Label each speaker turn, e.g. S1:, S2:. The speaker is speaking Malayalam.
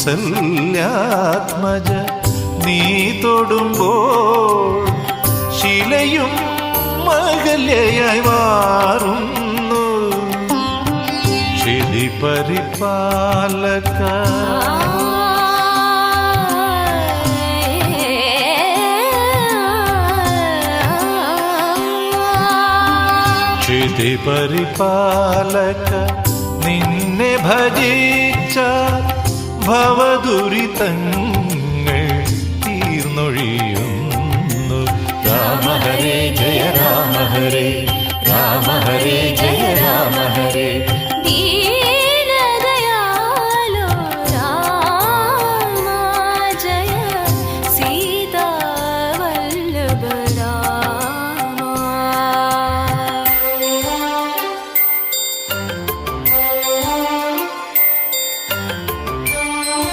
S1: കൗസല്യാത്മജ നീ തൊടുമ്പോൾ ശിലയും മകലയായി മാറുന്നു ശിലി പരിപാലക. ശിതി പരിപാലക നിന്നെ ഭജിച്ച ഭവദുരിതങ്ങൾ തീർന്നൊഴിയുന്നു. രാമ ഹരേ ജയ രാമ ഹരേ രാമ ഹരേ ജയ രാമ ഹരേ